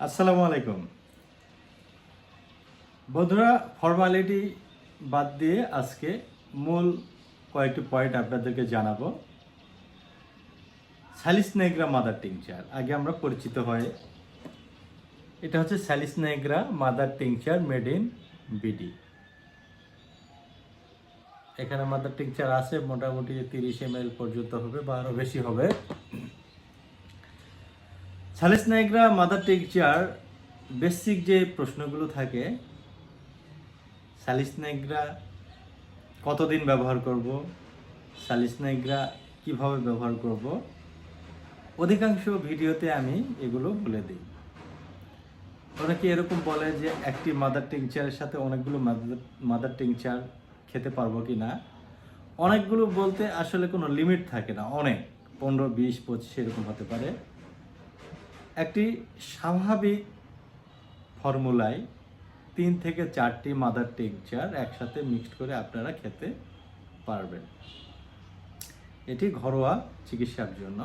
আসসালামু আলাইকুম। বন্ধুরা ফর্মালিটি বাদ দিয়ে আজকে মূল কয়েকটি পয়েন্ট আপনাদেরকে জানাব। Salix nigra mother tincture. আগে আমরা পরিচিত হয়ে, এটা হচ্ছে salix nigra mother tincture made in BD এখানে মাদার টিংচার আছে, মোটামুটি তিরিশ এম পর্যন্ত হবে বা আরও বেশি হবে। সালিস নায়করা মাদার টিকচার বেসিক যে প্রশ্নগুলো থাকে সালিস নায়করা কতদিন ব্যবহার করব সালিস নায়করা কীভাবে ব্যবহার করব, অধিকাংশ ভিডিওতে আমি এগুলো বলে দিই। অনেকে এরকম বলে যে একটি মাদার টিংচারের সাথে অনেকগুলো মাদার মাদার টিংচার খেতে পারব কি না? অনেকগুলো বলতে আসলে কোনো লিমিট থাকে না, অনেক, পনেরো, বিশ, পঁচিশ, এরকম হতে পারে। একটি স্বাভাবিক ফর্মুলায় তিন থেকে চারটি মাদার টিংচার একসাথে মিক্সড করে আপনারা খেতে পারবেন। এটি ঘরোয়া চিকিৎসার জন্য।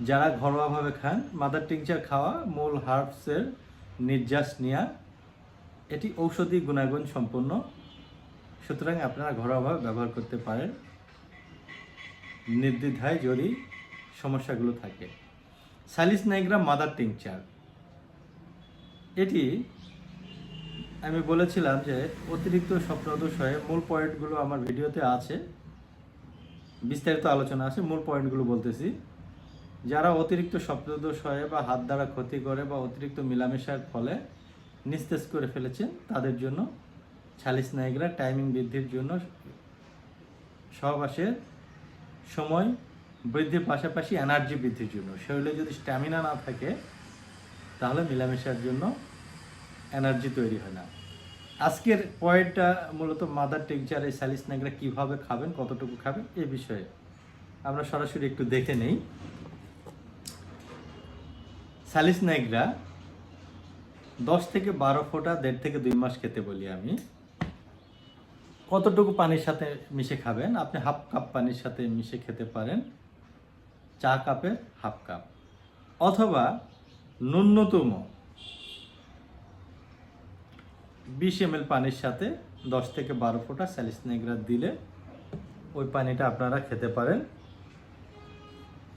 যারা ঘরোয়াভাবে খান মাদার টিংচার খাওয়া মূল হার্বসের নির্যাস নেওয়া এটি ঔষধি গুণাগুণ সম্পন্ন। সুতরাং আপনারা ঘরোয়াভাবে ব্যবহার করতে পারেন। নির্দ্বিধায় যদি সমস্যাগুলো থাকে। সালিস নাইগ্রা মাদার টিংচার। এটি আমি বলেছিলাম যে অতিরিক্ত স্বপ্নদোষ হয়ে মূল পয়েন্টগুলো আমার ভিডিওতে আছে। বিস্তারিত আলোচনা আছে, মূল পয়েন্টগুলো বলতেছি। যারা অতিরিক্ত স্বপ্নদোষ হয়ে বা হাত দ্বারা ক্ষতি করে বা অতিরিক্ত মিলামেশার ফলে নিস্তেজ করে ফেলেছেন, তাদের জন্য সালিস নাইগ্রা টাইমিং বৃদ্ধির জন্য সহবাসের সময় বৃদ্ধির পাশাপাশি এনার্জি বৃদ্ধির জন্য। শরীরে যদি স্ট্যামিনা না থাকে, তাহলে মিলামেশার জন্য এনার্জি তৈরি হয় না। আজকের পয়েন্টটা মূলত মাদার টেকচার, এই স্যালিস নাগরা কীভাবে খাবেন, কতটুকু খাবেন, এ বিষয়ে আমরা সরাসরি একটু দেখে নেই। স্যালিস নাইগ্রা দশ থেকে বারো ফোঁটা, দেড় থেকে দুই মাস খেতে বলি আমি। কতটুকু পানির সাথে মিশে খাবেন? আপনি হাফ কাপ পানির সাথে মিশে খেতে পারেন। চা কাপের হাফ কাপ, অথবা ন্যূনতম বিশ এম পানির সাথে দশ থেকে বারো ফোঁটা স্যালিসনেগ্রা দিলে ওই পানিটা আপনারা খেতে পারেন।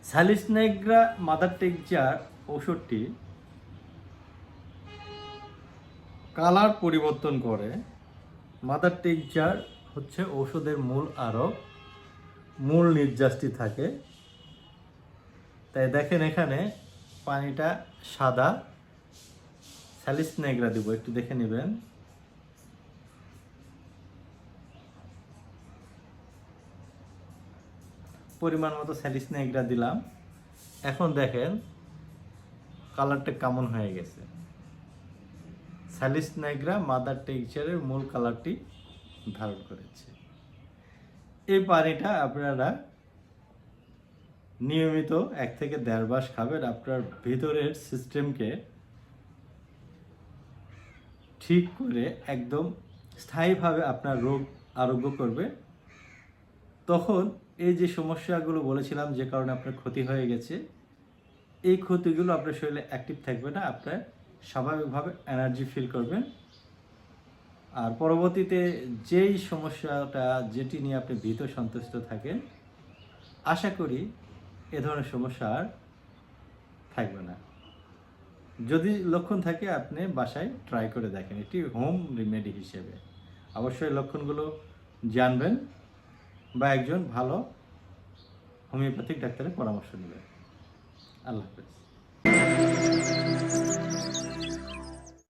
স্যালিসনেগ্রা মাদার টেকচার ওষুধটি কালার পরিবর্তন করে মাদার টিংচার হচ্ছে ওষুধের মূল আরব মূল নির্যাসটি থাকে তাই দেখেন এখানে পানিটা সাদা। স্যালিস নেগরা দিব, একটু দেখে নেবেন। পরিমাণ মতো স্যালিস নেগরা দিলাম। এখন দেখেন কালারটা কেমন হয়ে গেছে। স্যালিস নাইগ্রা মাদার টেক্সচারের মূল কালারটি ধারণ করেছে। এই পানিটা আপনারা নিয়মিত এক থেকে দেড় মাস খাবেন আপনার ভিতরের সিস্টেমকে ঠিক করে একদম স্থায়ীভাবে আপনার রোগ আরোগ্য করবে। তখন এই যে সমস্যাগুলো বলেছিলাম যে কারণে আপনার ক্ষতি হয়ে গেছে, এই ক্ষতিগুলো আপনার শরীরে অ্যাক্টিভ থাকবে না, আপনার স্বাভাবিকভাবে এনার্জি ফিল করবেন। আর পরবর্তীতে যেই সমস্যাটা, যেটি নিয়ে আপনি ভীত সন্তুষ্ট থাকেন, আশা করি এ ধরনের সমস্যা আর থাকবে না। যদি লক্ষণ থাকে, আপনি বাসায় ট্রাই করে দেখেন। এটি হোম রিমেডি হিসেবে। অবশ্যই লক্ষণগুলো জানবেন বা একজন ভালো হোমিওপ্যাথিক ডাক্তারের পরামর্শ নেবেন। আল্লাহ হাফেজ।